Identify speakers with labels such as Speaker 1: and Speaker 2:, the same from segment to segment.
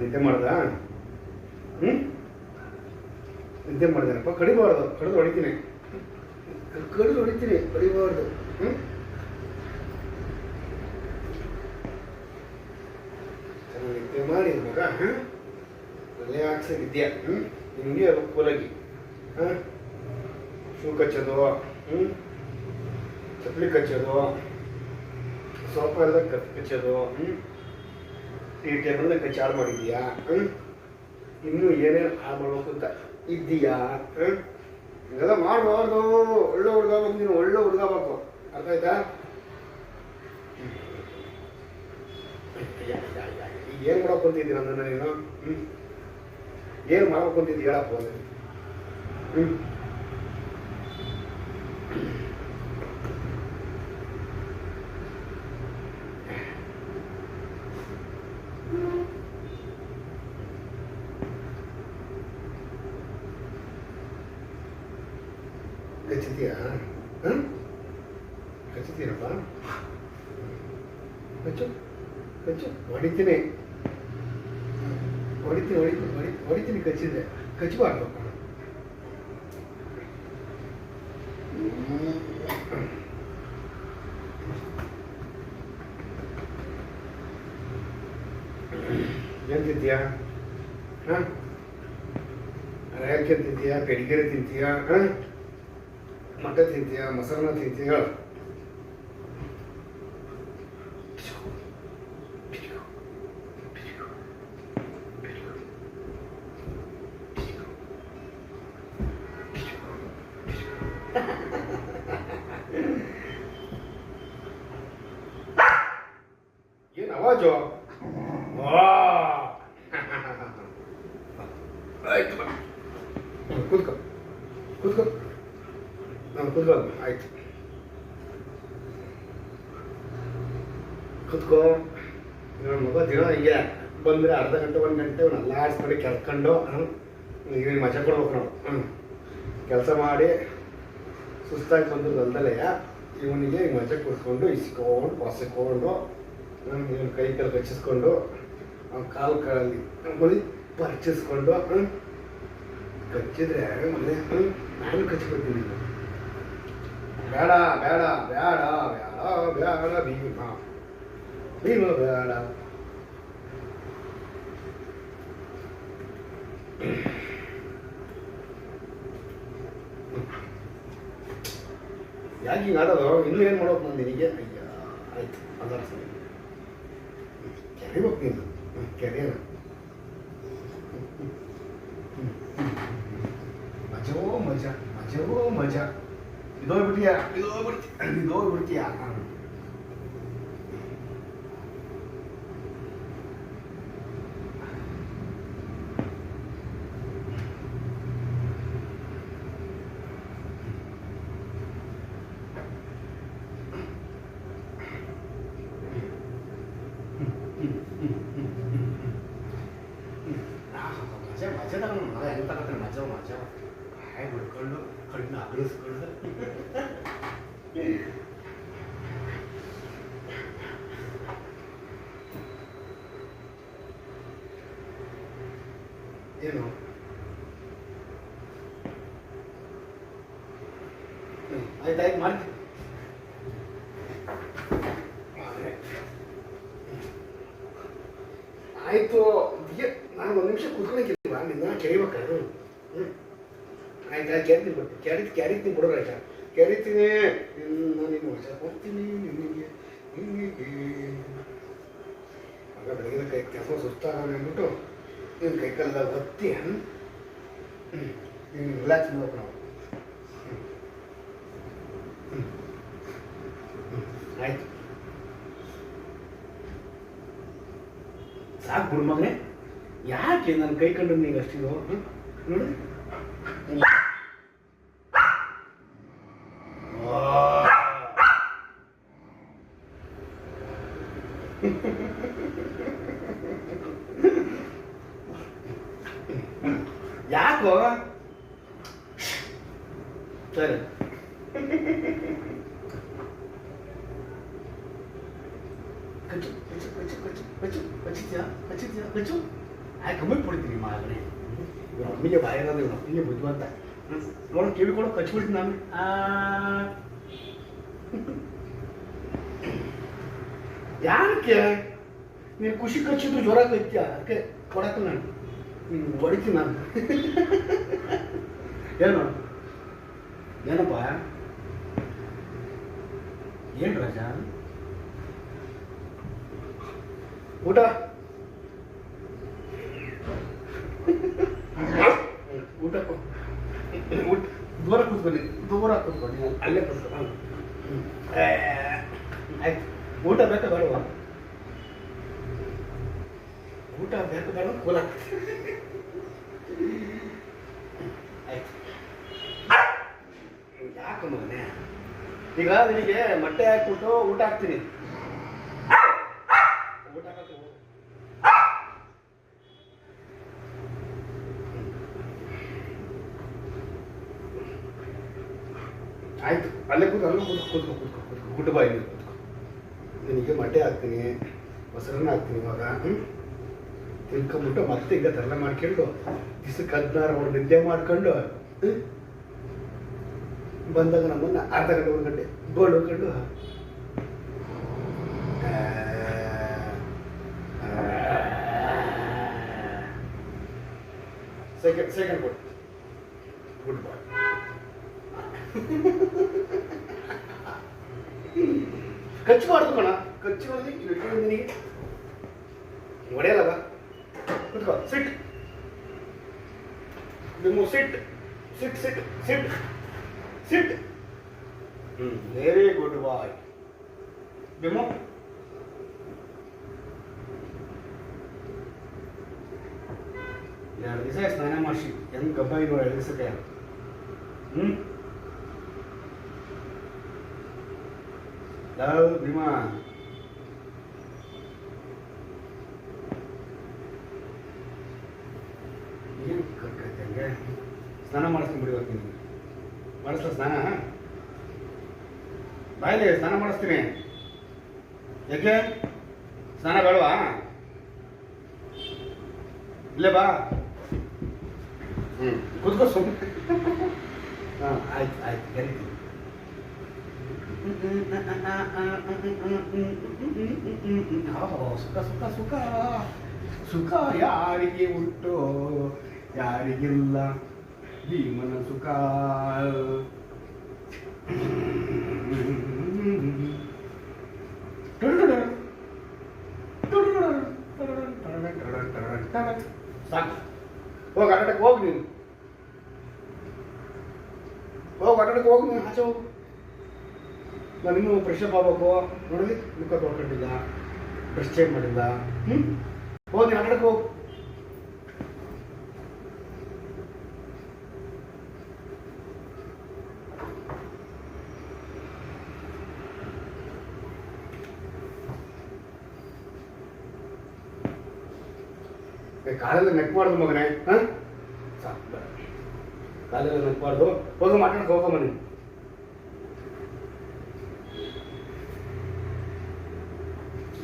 Speaker 1: ನಿದ್ದೆ ಮಾಡ್ದ? ಹ್ಞೂ ನಿದ್ದೆ ಮಾಡ್ದೇನಪ್ಪ? ಕಡಿಬಾರ್ದು. ಕಡಿದು ಹೊಡಿತೀನಿ. ಕಡಿದು ಹೊಡಿತೀನಿ. ಕಡಿಬಾರ್ದು. ಹ್ಞೂ ನಿದ್ದೆ ಮಾಡಿ ಮಗ ಹಾಂ ರಿಲ್ಯಾಕ್ಸ್ ಆಗಿದ್ಯಾ ಹ್ಞೂ ನಿಮಗೆ ಕೂಲಾಗಿ ಹಾಂ? ಶೂ ಕಚ್ಚೋದು ಹ್ಞೂ ಚಪ್ಪಲಿ ಕಚ್ಚೋದು ಸೋಫಾ ಎಲ್ಲ ಕತ್ ಕಚ್ಚೋದು ಈ ಟೇಬಲ್ನ ಕಚ್ಚಿ ಹಾಳು ಮಾಡಿದ್ಯಾ? ಇನ್ನೂ ಏನೇನು ಹಾಳು ಮಾಡ್ಬೇಕು ಅಂತ ಇದ್ದೀಯಾ? ಇದೆಲ್ಲ ಮಾಡಬಾರ್ದು. ಒಳ್ಳೆ ಹುಡುಗ ಬಂದು ನೀನು ಒಳ್ಳೆ ಹುಡುಗ ಬೇಕು ಅರ್ಥ ಆಯ್ತಾ? ಈಗ ಏನು ಮಾಡೋಕೆ ಕುಂತಿದ್ದೀರ ನನ್ನ ನೀನು ಏನು ಮಾಡಕ್ ಕುಂತಿದ್ದಿ ಹೇಳಪ್ಪ ಹ್ಞೂ ಕಚ್ಚಿದ್ಯಾ ಹಾಂ ಕಚ್ಚಿದ್ದೀರಪ್ಪ ಕಚ್ಚು ಕಚ್ಚು ಹೊಡಿತೀನಿ ಹೊಡಿತೀನಿ ಹೊಡಿತೀನಿ ಹೊಡಿ ಹೊಡಿತೀನಿ ಕಚ್ಚಿದ್ರೆ ಕಚ್ಚಬಾರ್ದು ತಿಂತೀಯಾ ಹಾಂ ರ್ಯಾಕೆ ತಿಂತೀಯಾ ಪೆಡಿಗೆರೆ ತಿಂತೀಯಾ ಹಾಂ ಮೊಟ್ಟೆ ತಿಂತೀಯಾ ಮೊಸರನ್ನ ತಿಂತೀಯ ಹೇಳು. ಏನು ಅವಾಜು ವಾ ಆಯ್ತು ಬಾ ಹ್ಮ್, ಕೂತ್ಕೋ ಕೂತ್ಕೋ ನಾನು ಆಯ್ತು ಕುತ್ಕೋ ನನ್ನ ಮಗ ದಿನ ಹೀಗೆ ಬಂದರೆ ಅರ್ಧ ಗಂಟೆ ಒಂದು ಗಂಟೆ ಅವ್ನು ಕರ್ಕೊಂಡು ಹ್ಮ್ ಈಗ ಮಜಾ ಕೊಡ್ಬೇಕು ನಾವು ಕೆಲಸ ಮಾಡಿ ಸುಸ್ತಾಗಿ ಬಂದು ಅಲ್ದಲೇ ಇವನಿಗೆ ಮಜಾ ಕೊಡ್ಕೊಂಡು ಇಸ್ಕೊಂಡು ಪಸಕೊಂಡು ಇವನು ಕೈ ಕಾಲು ಕಚ್ಚಿಸ್ಕೊಂಡು ಅವ್ನ ಕಾಲು ಕಾಲಲ್ಲಿ ಪರ್ಚಿಸ್ಕೊಂಡು ಹ್ಞೂ ಕಚ್ಚಿದ್ರೆ ಮನೆ ನಾನು ನೀನು ಬೇಡ ಬೇಡ ಬೇಡ ಬೇಡ ಬೇಡ ಭೀಮ ಭೀಮ ಬೇಡ ಯಾಕೆ ಹಿಂಗೆ ಆಡೋದು ಇನ್ನೂ ಏನು ಮಾಡೋದು ನಾನು ನಿನಗೆ ಅಯ್ಯ ಆಯ್ತು ಅದರ ಸರಿ ಕೆರೆಬೇಕು ನೀನು ಹ್ಮ್, ಕೆರೆನ ಮಜವೋ ಮಜಾ ಮಜವೋ ಮಜಾ ಇದೋ ಬಿಟ್ಟಿಯಾ ಇದೋ ಬಿಡ್ತೀಯ ಇದೋ ಬಿಡ್ತೀಯಾ ಮಜಾ ಮಜಾ ತಗೊಂಡು ಮಗ ಹೆಂಗೆ ತಗೋತಾನೆ ಮಜಾ ಮಜಾ ಹಾಯ್ ಬಿಡ್ಕೊಂಡು ಕಣ್ಣು ಅಗಲಿಸ್ಕೊಂಡು ಏನು? ಆಯ್ತಾಯ್ತು ಆಯ್ತು ಆಯ್ತು ಮಾಡ್ತೀನಿ. ಆಯ್ತು ನಾನು ಒಂದು ನಿಮಿಷ ಕುತ್ಕೊಳಕ್ಕಿಲ್ವಾ ನಿನ್ನ ಕೆರಿಬೇಕಾದ್ರೆ ಹ್ಞೂ ಆಯ್ತು ಕೆರಿತೀನಿ ಬಿಟ್ಟು ಕೆರಿ ಕೆರಿತೀನಿ ಬಿಡೋರು ಆಯ್ತಾ ಕೆರಿತೀನಿ ನಾನು ನಿನ್ನ ವಚನ ಕೊಡ್ತೀನಿ ನಿನಗೆ ನಿನಗೆ. ಆಗ ಬೆಳಗಿನ ಕೈ ಕೆಲಸ ಸುಸ್ತಾಗ ಅಂದ್ಬಿಟ್ಟು ನಿನ್ನ ಕೈ ಕಾಲದಾಗ ಒತ್ತಿ ನೀನು ರಿಲ್ಯಾಕ್ಸ್ ಮಾಡ್ಬೇಕು ನಾವು. ಆಯ್ತು. ಸಾಕು ಬಿಡು ಯಾಕೆ ನನ್ನ ಕೈ ಕಂಡು ನೀವು ಅಷ್ಟಿದು ನೋಡು. ಯಾಕೋ ಸರಿ. ಕಚ್ಚು ಕಚ್ಚು ಕಚ್ಚು ಕಚ್ಚು ಕಚ್ಚು ಕಚ್ಚಿದ್ಯಾ ಕಚ್ಚು. ಆ ಕಮ್ಮಿ ಕೊಡ್ತೀನಿ ಮಾ ಅದನ್ನೇ ಇವ್ರ ಅಮ್ಮಿಗೆ ಬಾಯ ಇರೋದು, ಇವ್ರ ಅಮ್ಮಿಗೆ ಬುದ್ಧಿವಂತ ನೋಡೋ ಕಿವಿ ಕೊಡೋ ಕಚ್ಬಿಡ್ತೀನಿ ನಾನು ಯಾಕೆ? ನೀನು ಖುಷಿ ಕಚ್ಚಿದ್ರು ಜ್ವರ ಕಚ್ಚ ಅದಕ್ಕೆ ನಾನು. ಹ್ಞೂ ಹೊಡಿತೀನಿ ನಾನು. ಏನು ಏನಪ್ಪ? ಏನು ರಾಜ? ಊಟ? ಊಟ? ಊಟ? ದೂರ ಕೂತ್ಕೊಳ್ಳಿ. ದೂರ ಕೂತ್ಕೊಳ್ಳಿ. ಅಲ್ಲೇ ಕೂತ್ಕೊಳ್ಳಿ ಊಟ ಬೇಕಾ ಬೇಡವಾ? ಊಟ ಬೇಕು ಬೇಡ ಕೂಲ. ಯಾಕೆ ಮಗನೆ? ಈಗ ನಿನಗೆ ಮೊಟ್ಟೆ ಹಾಕ್ಬಿಟ್ಟು ಊಟ ಹಾಕ್ತೀನಿ. ಆಯ್ತು. ಅಲ್ಲೇ ಕೂತು ಅಲ್ಲೂ ಕೂತ್ಕೊ ಕೂತ್ಕೊ ಕೂತ್ಕೊ ಕೂತ್ಕೊ. ಊಟ ಬಾಯ್ ನಿನಗೆ ಮೊಟ್ಟೆ ಹಾಕ್ತೀನಿ, ಮೊಸರನ್ನ ಹಾಕ್ತೀನಿ ಇವಾಗ. ಹ್ಞೂ ತಿನ್ಕೊಂಬಿಟ್ಟು ಮತ್ತೆ ಈಗ ತರಲೆ ಮಾಡ್ಕೊಂಡು ದಿಸಕ್ಕೆ ಹದಿನಾರು ಅವ್ರು ನಿದ್ದೆ ಮಾಡ್ಕೊಂಡು? ಬಂದಾಗ ನಮ್ಮನ್ನ ಅರ್ಧ ಗಂಟೆ ಒಂದು ಗಂಟೆ ಗೋಲ್ಡ್ ಹೋಗ್ಕೊಂಡು ಸೆಕೆಂಡ್ ಸೆಕೆಂಡ್ ಕೊಡು ಗುಡ್ ಬಾಯ್ ಖರ್ಚು ಮಾಡುದು ಕಣ ಖರ್ಚು ಮಾಡಿ ನಿನಗೆ ಹೊಡೆಯಲ್ಲ ಬಾ ಕುತ್ಕೋ ಸಿಟ್ ನಿಮ್ಮ ಸಿಟ್ ಸಿಟ್ ಸಿಟ್ ಸಿಟ್ ಸಿಟ್ ಹ್ಞೂ ವೆರಿ ಗುಡ್ ಬಾಯ್ ಬಿಮು ಎರಡು ದಿವಸ ಸ್ನಾನ ಮಾಡಿಸಿ ಹೆಂಗ್ ಗಬ್ಬ ಇರೋ ಎರಡು ದಿವಸಕ್ಕೆ ಹ್ಞೂ ಲವ್ ಭೀಮಾ ಸ್ನಾನ ಮಾಡಿಸ್ತೀನಿ ಬಿಡಿ ಇವತ್ತು ನಿಮಗೆ ಸ್ನಾನ? ಬಾಯಲ್ಲಿ ಸ್ನಾನ ಮಾಡಿಸ್ತೀನಿ. ಯಾಕೆ? ಸ್ನಾನ ಬೇಡವಾ? ಇಲ್ಲೇ ಬಾ. ಹ್ಞೂ ಕೂತ್ಕೋ ಸುಮ್ಮನೆ ಹಾಂ, ಆಯ್ತು ಆಯ್ತು ಕರಿತೀನಿ ಸುಖ ಸುಖ ಸುಖ. ಸುಖ ಯಾರಿಗೆ ಉಂಟು? ಯಾರಿಗಿಲ್ಲ ಭೀಮನ ಸುಖ ಸಾಕು. ಹೋಗಿ ಆಟಕ್ಕೆ ಹೋಗಿ ನೀನು. ಹೋಗಿ ಆಟಕ್ಕೆ ಹೋಗಿ ನೀನು, ಆಚೆ ಹೋಗು. ನಾನು ಇನ್ನೂ ಫ್ರೆಶ್ ಅಪ್ ಆಗ್ಬೇಕು. ನೋಡಿದ್ವಿ ಮುಖ ತೊಳ್ಕೊಂಡಿಲ್ಲ ಬ್ರಷ್ ಚೇಂಜ್ ಮಾಡಿಲ್ಲ ಹ್ಞೂ ಹೋಗಿ ಆಟಕ್ಕೆ ಹೋಗು. ಏ, ಕಾಲೆಲ್ಲ ನೆಕ್ಬಾರ್ದು ಮಗನೇ ಹಾಂ? ಸಾಕು ಬೇಡ. ಕಾಲೆಲ್ಲ ನೆಕ್ಬಾರ್ದು ಹೋಗಿ ಮಾತಾಡಕ್ಕೆ ಹೋಗಮ್ಮ ನೀನು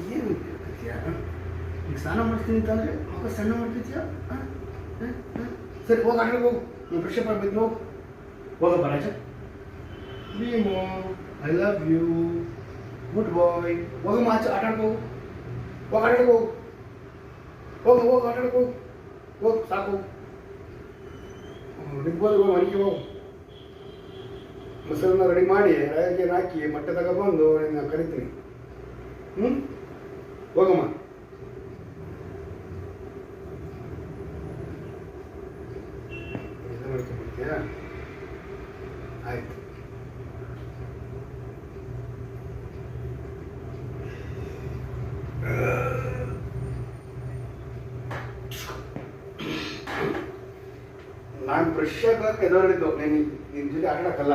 Speaker 1: ಏನು ಕೇಳ್ತಿದ್ಯಾ ಈಗ ಸ್ನಾನ ಮಾಡ್ತೀನಿ ಅಂತಂದ್ರೆ ಮಗ ಸಣ್ಣ ಮಾಡ್ತಿದ್ಯಾ? ಆ? ಆ? ಆ? ಸರಿ ಹೋಗಿ ಆಟ ಹೋಗು. ನೀವು ಫ್ರೆಶ್ ಅಪ್ ಆಗ್ಬೇಕು ಹೋಗು. ಹೋಗಪ್ಪ Raja Bheemu I love you good boy ಹೋಗಮ್ಮ ಆಚೆ ಆಟ ಆಡ್ಕೋ ಹೋಗು. ಹೋಗಿ ಆಟ ಆಡ್ಕೋ ಹೋಗು, ಹೋಗಿ ಆಟಾಡಕ್ಕೆ ಹೋಗು ಹೋಗು ಸಾಕು. ನಿಗ್ಬೋದು ಹೋಗಿ ಮನೆಗೆ ಹೋಗು ಮೊಸರನ್ನ ರೆಡಿ ಮಾಡಿ ರಾಯಿಗೆ ಹಾಕಿ ಮೊಟ್ಟೆ ತಗೊಬಂದು ನಿನ್ನ ಕರಿತೀನಿ. ಹ್ಞೂ ಹೋಗಮ್ಮ. ಇದು ನಾನು ಫ್ರೆಶ್ ಆಗಿ ಎದೋರಿದ್ದು ನೀನು ನಿನ್ನ ಜೊತೆ ಆಡಕ್ಕಲ್ಲ